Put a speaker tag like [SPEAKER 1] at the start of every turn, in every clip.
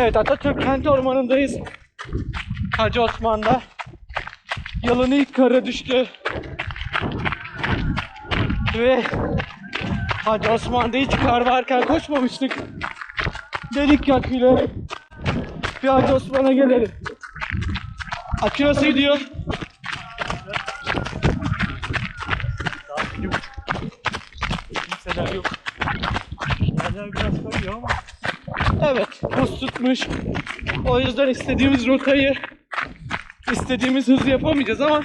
[SPEAKER 1] Evet Atatürk Kent Ormanı'ndayız. Hacı Osman'da. Yılın ilk karı düştü. Ve Hacı Osman'da hiç kar varken koşmamıştık. Dedik ki Akü'yle bir Hacı Osman'a gelelim. Akü nasıl gidiyor?
[SPEAKER 2] Kimseler yok. Biraz kayıyor ama
[SPEAKER 1] Evet, buz tutmuş. O yüzden istediğimiz rotayı istediğimiz hızı yapamayacağız ama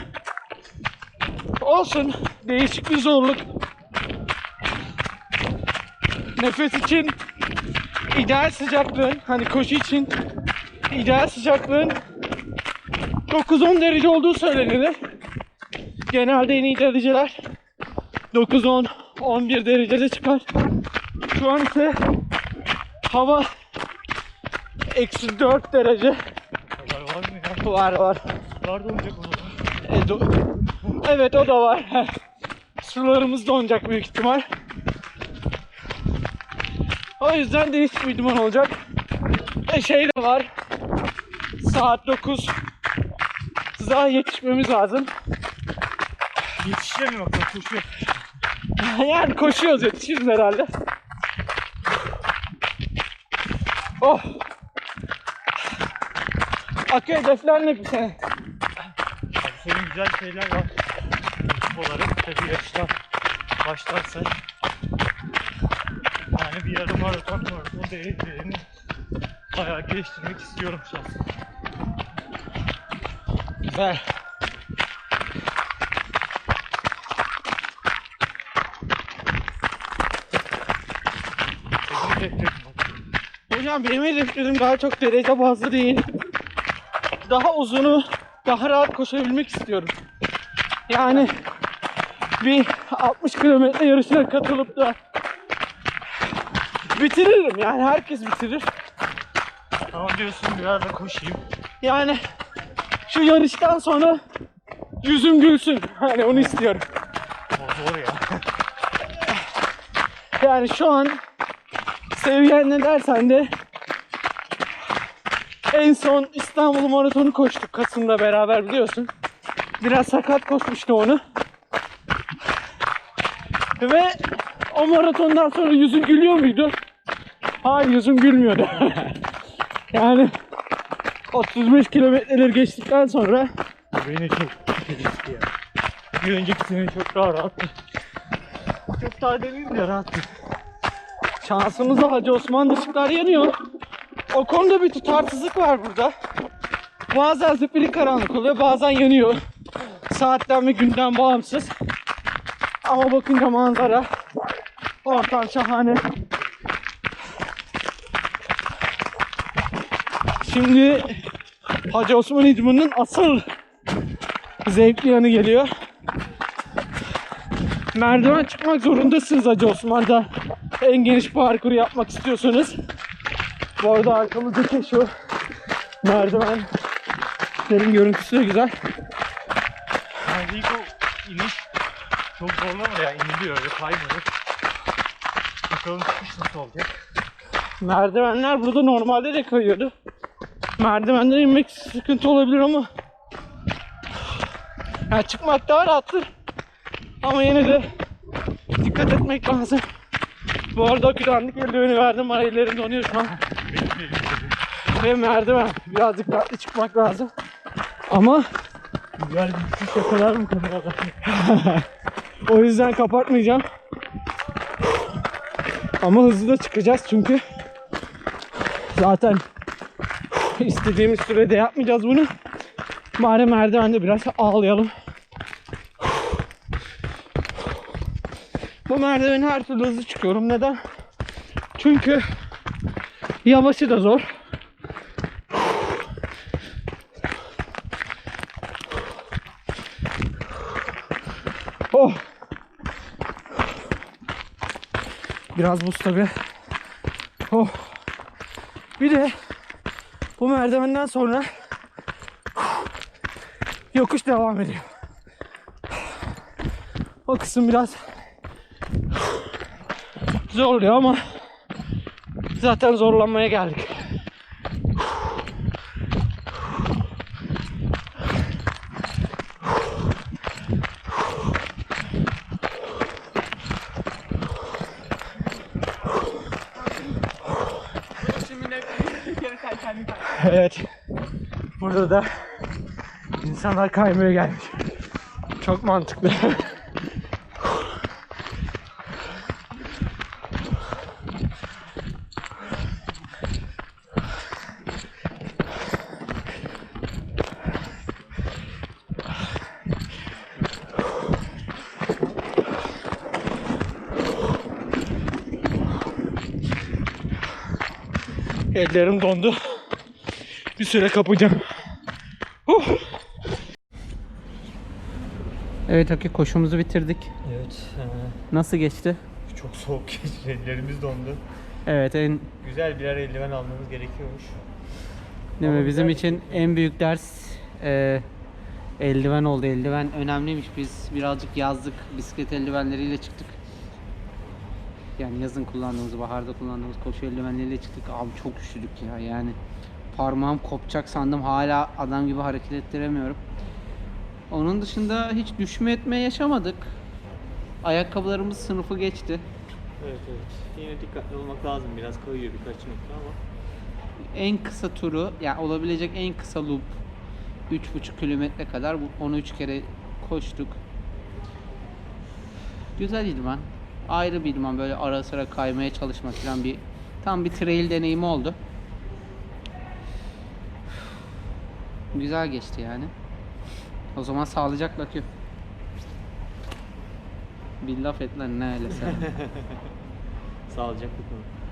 [SPEAKER 1] olsun. Değişik bir zorluk. Nefes için ideal sıcaklığın hani koşu için ideal sıcaklığın 9-10 derece olduğu söylenir. Genelde en iyi dereceler 9-10 11 derecede çıkar. Şu an ise hava eksi 4 derece
[SPEAKER 2] haber var mı ya?
[SPEAKER 1] var var.
[SPEAKER 2] Var da olacak o zaman.
[SPEAKER 1] E, do- evet o da var. Sularımız donacak büyük ihtimal. O yüzden değişik bir duman olacak. E şey de var. Saat 9. Daha yetişmemiz lazım.
[SPEAKER 2] Yetişeceğim bak koşuyor.
[SPEAKER 1] yani koşuyoruz yetişiriz herhalde. Oh. Akü hedefler ne bu sene?
[SPEAKER 2] Abi senin güzel şeyler var. Ekip olarak tabii yarışlar başlarsa yani bir yarım maraton maraton değerlerini bayağı geliştirmek istiyorum şahsen.
[SPEAKER 1] Güzel. Hocam benim hedeflerim daha çok derece bazlı değil. Daha uzunu, daha rahat koşabilmek istiyorum. Yani bir 60 kilometre yarışına katılıp da bitiririm yani herkes bitirir.
[SPEAKER 2] Tamam diyorsun biraz da koşayım.
[SPEAKER 1] Yani şu yarıştan sonra yüzüm gülsün. Hani onu istiyorum.
[SPEAKER 2] O zor ya.
[SPEAKER 1] Yani şu an seviyen ne dersen de en son İstanbul Maratonu koştuk Kasım'da beraber biliyorsun. Biraz sakat koşmuştu onu. Ve o maratondan sonra yüzün gülüyor muydu? Hayır yüzüm gülmüyordu. yani 35 kilometreleri geçtikten sonra
[SPEAKER 2] Beni çok gelişti ya. Bir önceki sene çok daha rahattı. Çok daha demeyeyim de rahattı.
[SPEAKER 1] Şansımıza Hacı Osman ışıklar yanıyor. O konuda bir tutarsızlık var burada. Bazen zifiri karanlık oluyor, bazen yanıyor. Saatten ve günden bağımsız. Ama bakınca manzara, ortam şahane. Şimdi Hacı Osman İdman'ın asıl zevkli yanı geliyor. Merdiven çıkmak zorundasınız Hacı Osman'da. En geniş parkuru yapmak istiyorsanız. Bu arada arkamızdaki şu merdiven senin görüntüsü de güzel.
[SPEAKER 2] Yani ilk o iniş çok zorlamadı ya. İniliyor öyle kaymadı. Bakalım çıkış nasıl olacak.
[SPEAKER 1] Merdivenler burada normalde de kayıyordu. Merdivenden inmek sıkıntı olabilir ama yani çıkmak daha rahattır. Ama yine de dikkat etmek lazım. Bu arada aküdanlık eldiveni verdim. Bana ellerim donuyor şu an. Ve merdiven. Biraz dikkatli çıkmak lazım. Ama
[SPEAKER 2] Güzel bir çıkış yakalar mı kamerada?
[SPEAKER 1] o yüzden kapatmayacağım. Ama hızlı da çıkacağız çünkü zaten istediğimiz sürede yapmayacağız bunu. Bari merdivende biraz ağlayalım. Bu merdiveni her türlü hızlı çıkıyorum. Neden? Çünkü yavaşı da zor. Oh. Biraz buz tabi. Oh. Bir de bu merdivenden sonra yokuş devam ediyor. O kısım biraz zorluyor ama zaten zorlanmaya geldik.
[SPEAKER 3] Evet. Burada da insanlar kaymaya gelmiş. Çok mantıklı. Ellerim dondu. Bir süre kapacağım. Huh. Evet Aki koşumuzu bitirdik.
[SPEAKER 4] Evet.
[SPEAKER 3] Nasıl geçti?
[SPEAKER 4] çok soğuk geçti. Ellerimiz dondu.
[SPEAKER 3] Evet en
[SPEAKER 4] Güzel birer eldiven almamız gerekiyormuş.
[SPEAKER 3] değil mi?
[SPEAKER 4] Ama
[SPEAKER 3] Bizim
[SPEAKER 4] güzel
[SPEAKER 3] için en büyük ders e, eldiven oldu. Eldiven önemliymiş. Biz birazcık yazlık bisiklet eldivenleriyle çıktık. Yani yazın kullandığımız, baharda kullandığımız koşu eldivenleriyle çıktık. Abi çok üşüdük ya yani. Parmağım kopacak sandım. Hala adam gibi hareket ettiremiyorum. Onun dışında hiç düşme etme yaşamadık. Ayakkabılarımız sınıfı geçti.
[SPEAKER 4] Evet evet. Yine dikkatli olmak lazım. Biraz kayıyor birkaç nokta ama.
[SPEAKER 3] En kısa turu, yani olabilecek en kısa loop 3,5 kilometre kadar bu 13 kere koştuk. Güzel idman. Ayrı bir idman böyle ara sıra kaymaya çalışmak falan bir tam bir trail deneyimi oldu. Güzel geçti yani. O zaman sağlıcakla ki. Bir laf et lan ne öyle sen.
[SPEAKER 4] Sağlıcakla kalın.